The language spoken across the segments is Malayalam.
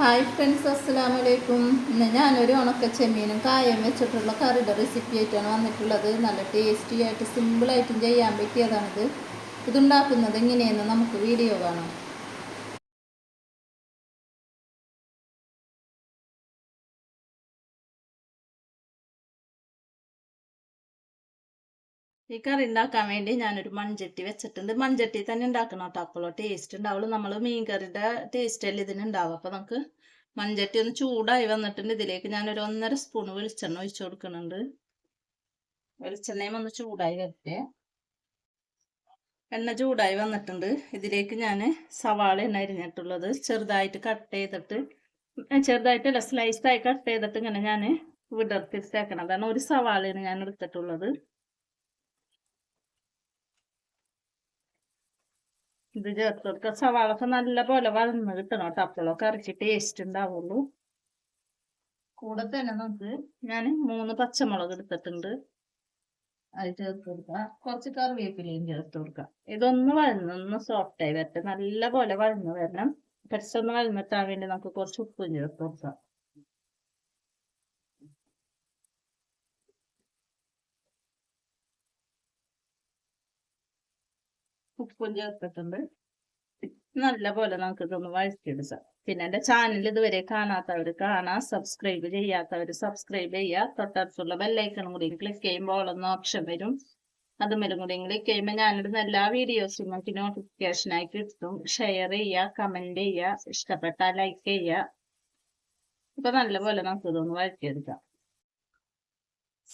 ഹായ് ഫ്രണ്ട്സ് അസ്സലാമു വലൈക്കും ഇന്ന് ഞാനൊരു ഉണക്ക ചെമ്മീനും കായം വെച്ചിട്ടുള്ള കറിയുടെ റെസിപ്പി ആയിട്ടാണ് വന്നിട്ടുള്ളത്. നല്ല ടേസ്റ്റി ആയിട്ട് സിമ്പിളായിട്ടും ചെയ്യാൻ പറ്റിയതാണിത്. ഇതുണ്ടാക്കുന്നത് എങ്ങനെയെന്ന് നമുക്ക് വീഡിയോ കാണാം. ഈ കറി ഉണ്ടാക്കാൻ വേണ്ടി ഞാനൊരു മൺചട്ടി വെച്ചിട്ടുണ്ട്. മൺചട്ടി തന്നെ ഉണ്ടാക്കണം കേട്ടോ അപ്പോഴോ ടേസ്റ്റ് ഉണ്ടാവുള്ളൂ. നമ്മൾ മീൻ കറിയുടെ ടേസ്റ്റ് അല്ലേ ഇതിന് ഉണ്ടാവും അപ്പോൾ നമുക്ക് മൺചട്ടി ഒന്ന് ചൂടായി വന്നിട്ടുണ്ട്. ഇതിലേക്ക് ഞാനൊരു ഒന്നര സ്പൂൺ വെളിച്ചെണ്ണ ഒഴിച്ചു കൊടുക്കുന്നുണ്ട്. വെളിച്ചെണ്ണയും ഒന്ന് ചൂടായി വരട്ടെ. എണ്ണ ചൂടായി വന്നിട്ടുണ്ട്. ഇതിലേക്ക് ഞാൻ സവാള എണ്ണ അരിഞ്ഞിട്ടുള്ളത്. ചെറുതായിട്ട് കട്ട് ചെയ്തിട്ട് ചെറുതായിട്ടല്ല സ്ലൈസായി കട്ട് ചെയ്തിട്ട് ഇങ്ങനെ ഞാൻ വിടർത്തിട്ടേക്കണം അതാണ് ഒരു സവാളയാണ് ഞാൻ എടുത്തിട്ടുള്ളത്. ഇത് ചേർത്ത് കൊടുക്കുക സവാളൊക്കെ നല്ല പോലെ വഴന്ന് കിട്ടണം കേട്ടോ. അപ്പോഴൊക്കെ ഇറച്ചി ടേസ്റ്റ് ഉണ്ടാവുള്ളൂ. കൂടെ തന്നെ നമുക്ക് ഞാൻ മൂന്ന് പച്ചമുളക് എടുത്തിട്ടുണ്ട്. അത് ചേർത്ത് കൊടുക്കുക കുറച്ച് കറിവേപ്പിലയും ചേർത്ത് കൊടുക്കുക ഇതൊന്ന് വഴന്ന് ഒന്ന് സോഫ്റ്റായി വരട്ടെ. നല്ല പോലെ വഴന്ന് വരണം. പെട്ടെന്ന് വഴന്നിട്ടാൻ വേണ്ടി നമുക്ക് കുറച്ച് ഉപ്പും ചേർത്ത് കൊടുക്കാം. ഉപ്പും ചേർത്തിട്ടുണ്ട് നല്ല പോലെ നമുക്ക് ഇതൊന്ന് വഴറ്റിയെടുക്കാം. പിന്നെ എന്റെ ചാനൽ ഇതുവരെ കാണാത്തവർ കാണാം സബ്സ്ക്രൈബ് ചെയ്യാത്തവർ സബ്സ്ക്രൈബ് ചെയ്യുക തൊട്ടടുത്തുള്ള ബെല്ലൈക്കണും കൂടി ക്ലിക്ക് ചെയ്യുമ്പോൾ ഒന്ന് ഓപ്ഷൻ വരും. അതുമേലും കൂടി ക്ലിക്ക് ചെയ്യുമ്പോൾ ഞാനിടുന്ന എല്ലാ വീഡിയോസും നമുക്ക് നോട്ടിഫിക്കേഷനായി കിട്ടും. ഷെയർ ചെയ്യുക കമന്റ് ചെയ്യുക ഇഷ്ടപ്പെട്ടാൽ ലൈക്ക് ചെയ്യുക ഇപ്പം നല്ലപോലെ നമുക്ക് ഇതൊന്ന് വഴറ്റിയെടുക്കാം.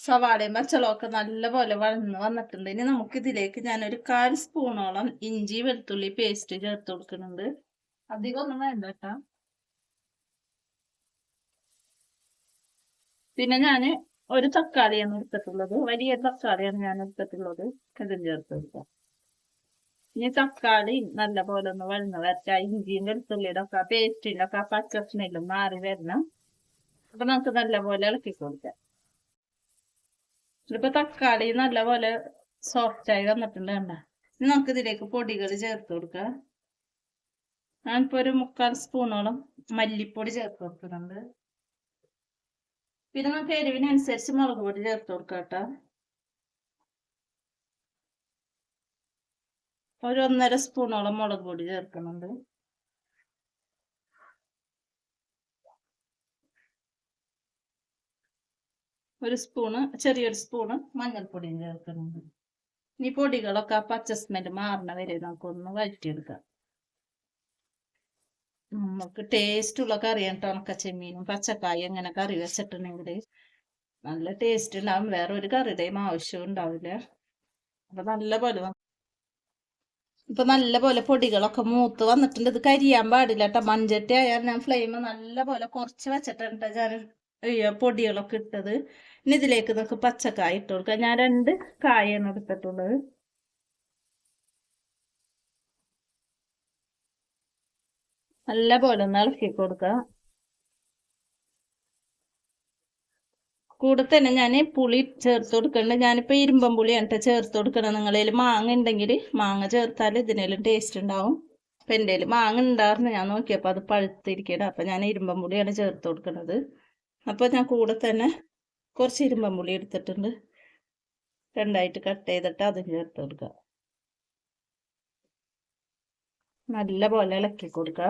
സവാളയും പച്ചളമൊക്കെ നല്ലപോലെ വളർന്ന് വന്നിട്ടുണ്ട്. ഇനി നമുക്ക് ഇതിലേക്ക് ഞാനൊരു കാൽ സ്പൂണോളം ഇഞ്ചി വെളുത്തുള്ളി പേസ്റ്റ് ചേർത്ത് കൊടുക്കുന്നുണ്ട്. അധികം ഒന്നും വേണ്ട കേട്ടോ. പിന്നെ ഞാൻ ഒരു തക്കാളിയാണ് എടുത്തിട്ടുള്ളത്. വലിയ തക്കാളിയാണ് ഞാൻ എടുത്തിട്ടുള്ളത്. ഇതും ചേർത്ത് കൊടുക്കാം. ഇനി തക്കാളി നല്ല പോലെ ഒന്ന് വഴന്ന് വരച്ച ഇഞ്ചിയും വെളുത്തുള്ളിയുടെ ഒക്കെ പേസ്റ്റിന്റെ ഒക്കെ പച്ച സ്മെല്ലും മാറി വരണം. അപ്പൊ നമുക്ക് നല്ല പോലെ ഇളക്കി കൊടുക്കാം. ഇതിപ്പോ തക്കാളി നല്ലപോലെ സോഫ്റ്റ് ആയി വന്നിട്ടുണ്ട് കണ്ട? ഇനി നമുക്ക് ഇതിലേക്ക് പൊടികൾ ചേർത്ത് കൊടുക്കാം. ഞാനിപ്പോ ഒരു മുക്കാൽ സ്പൂണോളം മല്ലിപ്പൊടി ചേർത്ത് കൊടുക്കുന്നുണ്ട്. പിന്നെ നമുക്ക് എരിവിനനുസരിച്ച് മുളക് പൊടി ചേർത്ത് കൊടുക്കാം കേട്ടോ. ഒരു ഒന്നര സ്പൂണോളം മുളക് പൊടി ചേർക്കുന്നുണ്ട്. ഒരു സ്പൂണ് ചെറിയൊരു സ്പൂണ് മഞ്ഞൾപ്പൊടിയും ചേർക്കുന്നുണ്ട്. ഇനി പൊടികളൊക്കെ പച്ച സ്മെൽ മാറണ വരെ നമുക്കൊന്ന് വഴറ്റിയെടുക്കാം. നമുക്ക് ടേസ്റ്റ് ഉള്ള കറിയാണ് കേട്ടോ ഉണക്ക ചെമ്മീനും പച്ചക്കായ അങ്ങനെ കറി വെച്ചിട്ടുണ്ടെങ്കിൽ നല്ല ടേസ്റ്റ് ഉണ്ടാവും. വേറെ ഒരു കറിയുടെയും ആവശ്യം ഉണ്ടാവില്ല. അപ്പൊ നല്ല പോലെ ഇപ്പൊ നല്ല പോലെ പൊടികളൊക്കെ മൂത്ത് വന്നിട്ടുണ്ട്. ഇത് കരിയാൻ പാടില്ല കേട്ടോ മഞ്ചട്ടി ആയാൽ ഞാൻ ഫ്ലെയിം നല്ല പോലെ കുറച്ച് വെച്ചിട്ടുണ്ട്. ഞാൻ പൊടികളൊക്കെ ഇട്ടത്. ഇനി ഇതിലേക്ക് നമുക്ക് പച്ചക്കായ ഇട്ട് കൊടുക്കാം. ഞാൻ രണ്ട് കായാണ് എടുത്തിട്ടുള്ളത്. നല്ല പോലെ ഒന്ന് ഇളക്കി കൊടുക്കുക. കൂടെ തന്നെ ഞാൻ പുളി ചേർത്ത് കൊടുക്കുന്നുണ്ട് ഞാനിപ്പോൾ ഇരുമ്പം പുളിയാണ് കേട്ടോ ചേർത്ത് കൊടുക്കണം. നിങ്ങളതിൽ മാങ്ങ ഉണ്ടെങ്കിൽ മാങ്ങ ചേർത്താൽ ഇതിനേലും ടേസ്റ്റ് ഉണ്ടാവും അപ്പം എന്റെ മാങ്ങ ഉണ്ടായിരുന്നു ഞാൻ നോക്കിയപ്പോൾ അത് പഴുത്തിരിക്കണം അപ്പം ഞാൻ ഇരുമ്പം പുളിയാണ് ചേർത്ത് കൊടുക്കുന്നത് അപ്പോൾ ഞാൻ കൂടെ തന്നെ കുറച്ച് ഇരുമ്പം പുളി എടുത്തിട്ടുണ്ട്. രണ്ടായിട്ട് കട്ട് ചെയ്തിട്ട് അതും ചേർത്ത് കൊടുക്കുക നല്ല പോലെ ഇളക്കി കൊടുക്കുക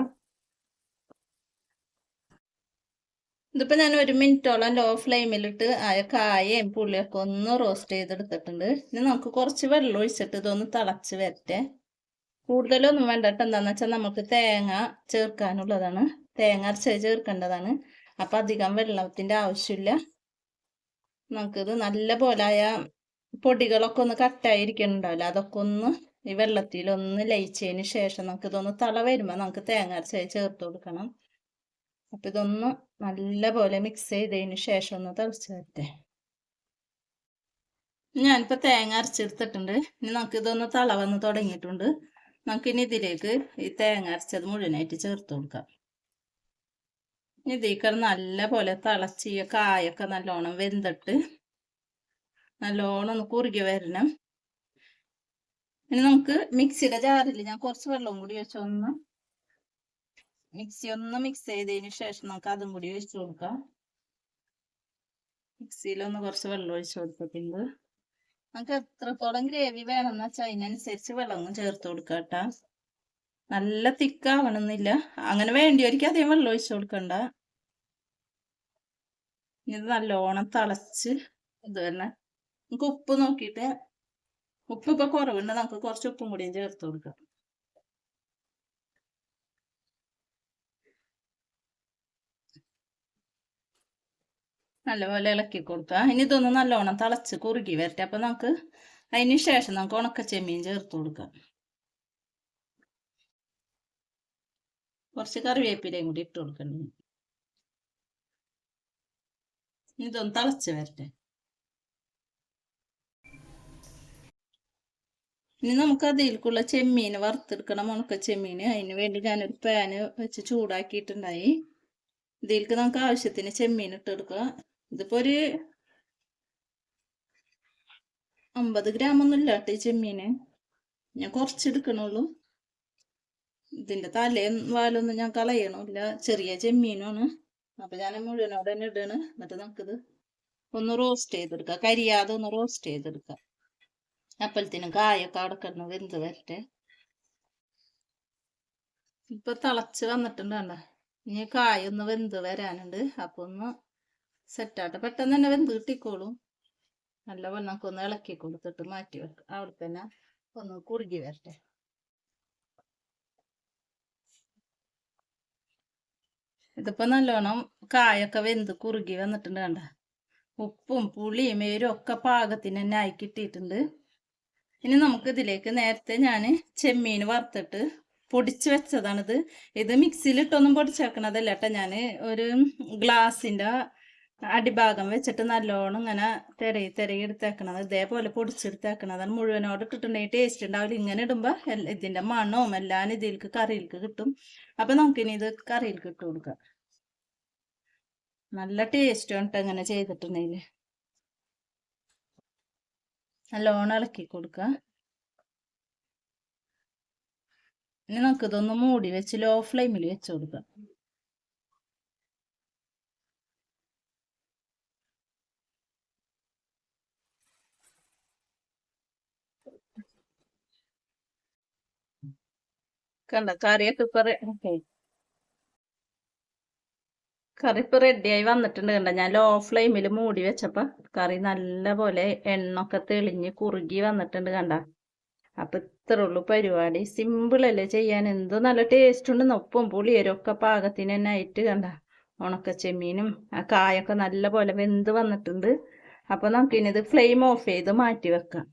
ഇതിപ്പോൾ ഞാൻ ഒരു മിനിറ്റോളം ലോ ഫ്ലെയിമിലിട്ട് ആയ കായയും പുളിയൊക്കെ ഒന്ന് റോസ്റ്റ് ചെയ്തെടുത്തിട്ടുണ്ട്. ഇനി നമുക്ക് കുറച്ച് വെള്ളം ഒഴിച്ചിട്ട് ഇതൊന്ന് തിളച്ച് വരട്ടെ. കൂടുതലൊന്നും വേണ്ടിട്ട്. എന്താണെന്ന് വെച്ചാൽ നമുക്ക് തേങ്ങ ചേർക്കാനുള്ളതാണ്. തേങ്ങ അരച്ച് ചേർക്കേണ്ടതാണ്. അപ്പം അധികം വെള്ളത്തിന്റെ ആവശ്യമില്ല. നമുക്കിത് നല്ല പോലായ പൊടികളൊക്കെ ഒന്ന് കട്ടായിരിക്കണുണ്ടാവില്ല? അതൊക്കെ ഒന്ന് ഈ വെള്ളത്തിൽ ഒന്ന് ലയിച്ചതിന് ശേഷം നമുക്ക് ഇതൊന്ന് തള വരുമ്പോൾ നമുക്ക് തേങ്ങ അരച്ചായി ചേർത്ത് കൊടുക്കണം. അപ്പം ഇതൊന്ന് നല്ല പോലെ മിക്സ് ചെയ്തതിന് ശേഷം ഒന്ന് തിളച്ച് വരട്ടെ ഞാനിപ്പോൾ തേങ്ങ അരച്ചെടുത്തിട്ടുണ്ട്. ഇനി നമുക്ക് ഇതൊന്ന് തള വന്ന് തുടങ്ങിയിട്ടുണ്ട്. നമുക്കിനി ഇതിലേക്ക് ഈ തേങ്ങ അരച്ചത് മുഴുവനായിട്ട് ചേർത്ത് കൊടുക്കാം. ഇതിക്കർ നല്ല പോലെ തിളച്ച് കായൊക്കെ നല്ലോണം വെന്തിട്ട് നല്ലോണം ഒന്ന് കുറുകി വരണം. ഇനി നമുക്ക് മിക്സിയുടെ ജാറിൽ ഞാൻ കുറച്ച് വെള്ളവും കൂടി വെച്ചൊന്ന് മിക്സി ഒന്ന് മിക്സ് ചെയ്തതിന് ശേഷം നമുക്ക് അതും കൂടി ഒഴിച്ചു കൊടുക്കാം. മിക്സിയിലൊന്ന് കുറച്ച് വെള്ളം ഒഴിച്ചു കൊടുത്തിട്ടുണ്ട്. നമുക്ക് എത്രത്തോളം ഗ്രേവി വേണമെന്ന് വെച്ചാൽ അതിനനുസരിച്ച് വെള്ളം ചേർത്ത് കൊടുക്കാം കേട്ടാ. നല്ല തിക്കാവണമെന്നില്ല അങ്ങനെ വേണ്ടിയവർക്ക് അധികം വെള്ളം ഒഴിച്ചു കൊടുക്കണ്ട. ഇത് നല്ലോണം തിളച്ച് ഇത് തന്നെ. നമുക്ക് ഉപ്പ് നോക്കിയിട്ട് ഉപ്പ് ഇപ്പൊ കുറവുണ്ട്. നമുക്ക് കുറച്ച് ഉപ്പും കൂടിയും ചേർത്ത് കൊടുക്കാം. നല്ലപോലെ ഇളക്കി കൊടുക്കുക. ഇനി ഇതൊന്ന് നല്ലോണം തിളച്ച് കുറുകി വരട്ടെ. അപ്പൊ നമുക്ക് അതിന് ശേഷം നമുക്ക് ഉണക്ക ചെമ്മീൻ ചേർത്ത് കൊടുക്കാം. കുറച്ച് കറിവേപ്പിലയും കൂടി ഇട്ട് കൊടുക്കണം. ഇതൊന്ന് തിളച്ച് വരട്ടെ. ഇനി നമുക്ക് അതിലേക്കുള്ള ചെമ്മീൻ വറുത്തെടുക്കണം. ഉണക്ക ചെമ്മീൻ. അതിന് വേണ്ടി ഞാനൊരു പാന് വെച്ച് ചൂടാക്കിയിട്ടുണ്ടായി. ഇതിലേക്ക് നമുക്ക് ആവശ്യത്തിന് ചെമ്മീൻ ഇട്ടെടുക്കുക ഇതിപ്പോ ഒരു അമ്പത് ഗ്രാം ഒന്നും ഇല്ല കേട്ടോ ചെമ്മീന്. ഞാൻ കുറച്ചെടുക്കണുള്ളൂ ഇതിന്റെ തലയും വാലൊന്നും ഞാൻ കളയണില്ല ചെറിയ ചെമ്മീനുമാണ്. അപ്പം ഞാൻ മുഴുവനോടെ തന്നെ ഇടണ്. എന്നിട്ട് നമുക്കിത് ഒന്ന് റോസ്റ്റ് ചെയ്തെടുക്കാം. കരിയാതെ ഒന്ന് റോസ്റ്റ് ചെയ്തെടുക്കാം. അപ്പോഴത്തേനും കായൊക്കെ അവിടെ കിടന്ന് വെന്ത് വരട്ടെ. ഇപ്പൊ തിളച്ച് വന്നിട്ടുണ്ട് ഇനി കായൊന്ന് വെന്ത് വരാനുണ്ട്. അപ്പൊ ഒന്ന് സെറ്റാട്ടെ പെട്ടെന്ന് തന്നെ വെന്ത് കിട്ടിക്കോളും. നല്ലപോലെ നമുക്കൊന്ന് ഇളക്കി കൊടുത്തിട്ട് മാറ്റി വെക്കാം. അവിടെ തന്നെ ഒന്ന് കുറുകി വരട്ടെ. ഇതിപ്പോ നല്ലോണം കായൊക്കെ വെന്ത് കുറുകി വന്നിട്ടുണ്ട് കണ്ട. ഉപ്പും പുളിയും എരും ഒക്കെ പാകത്തിന് തന്നെ ആയി കിട്ടിയിട്ടുണ്ട്. ഇനി നമുക്ക് ഇതിലേക്ക് നേരത്തെ ഞാൻ ചെമ്മീൻ വറുത്തിട്ട് പൊടിച്ചു വെച്ചതാണിത്. ഇത് മിക്സിയിലിട്ടൊന്നും പൊടിച്ചേക്കണതല്ല കേട്ടോ ഞാൻ ഒരു ഗ്ലാസിന്റെ അടിഭാഗം വെച്ചിട്ട് നല്ലോണം ഇങ്ങനെ തിരയി തിരയി എടുത്തേക്കണത്. ഇതേപോലെ പൊടിച്ചെടുത്തേക്കണതാണ്. മുഴുവനോട് ഇട്ടിട്ടുണ്ടെങ്കിൽ ടേസ്റ്റ് ഉണ്ടാവില്ല. ഇങ്ങനെ ഇടുമ്പോൾ ഇതിന്റെ മണവും എല്ലാം ഇതിൽക്ക് കറിയിലേക്ക് കിട്ടും. അപ്പം നമുക്കിനി ഇത് കറിയിലേക്ക് ഇട്ട് കൊടുക്കാം. നല്ല ടേസ്റ്റ് ഉണ്ട് ഇങ്ങനെ ചെയ്തിട്ടുണ്ടെങ്കിൽ നല്ലോണം ഇളക്കി കൊടുക്കുക. ഇനി നമുക്കിതൊന്ന് മൂടി വെച്ച് ലോ ഫ്ലെയിമിൽ വെച്ച് കൊടുക്കാം. കണ്ട? കറിയൊക്കെ ഇപ്പൊ കറി ഇപ്പൊ റെഡിയായി വന്നിട്ടുണ്ട് കണ്ട? ഞാൻ ലോ ഫ്ലെയിമിൽ മൂടി വെച്ചപ്പോ കറി നല്ല പോലെ എണ്ണൊക്കെ തെളിഞ്ഞ് കുറുകി വന്നിട്ടുണ്ട് കണ്ട? അപ്പൊ ഇത്ര ഉള്ളു പരിപാടി. സിമ്പിൾ അല്ലേ ചെയ്യാൻ? എന്തോ നല്ല ടേസ്റ്റ് ഉണ്ട്. ഉപ്പും പുളിയരൊക്കെ പാകത്തിന് തന്നെ ആയിട്ട് കണ്ട? ഉണക്ക ചെമ്മീനും ആ കായൊക്കെ നല്ല പോലെ വെന്ത് വന്നിട്ടുണ്ട്. അപ്പൊ നമുക്കിനി ഇത് ഫ്ലെയിം ഓഫ് ചെയ്ത് മാറ്റി വെക്കാം.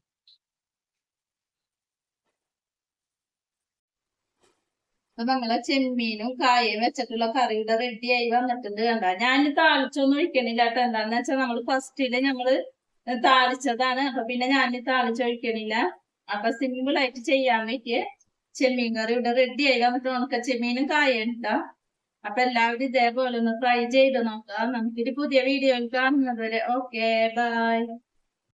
അപ്പൊ നമ്മളെ ചെമ്മീനും കായയും വെച്ചിട്ടുള്ള കറിയുടെ റെഡി ആയി വന്നിട്ടുണ്ട് കണ്ട? ഞാൻ താളിച്ചൊന്നും ഒഴിക്കണില്ല കേട്ടോ. എന്താന്ന് വെച്ചാൽ നമ്മൾ ഫസ്റ്റിൽ നമ്മൾ താളിച്ചതാണ്. അപ്പൊ പിന്നെ ഞാൻ താളിച്ചൊഴിക്കണില്ല അപ്പൊ സിമ്പിൾ ആയിട്ട് ചെയ്യാൻ പറ്റിയ ചെമ്മീൻ കറി ഇവിടെ റെഡി ആയി വന്നിട്ട് ഉണക്ക ചെമ്മീനും കായുണ്ട അപ്പൊ എല്ലാവരും ഇതേപോലെ ഒന്ന് ട്രൈ ചെയ്ത് നോക്കാം. നമുക്കിത് പുതിയ വീഡിയോയിൽ കാണുന്നത് വരെ ഓക്കെ ബൈ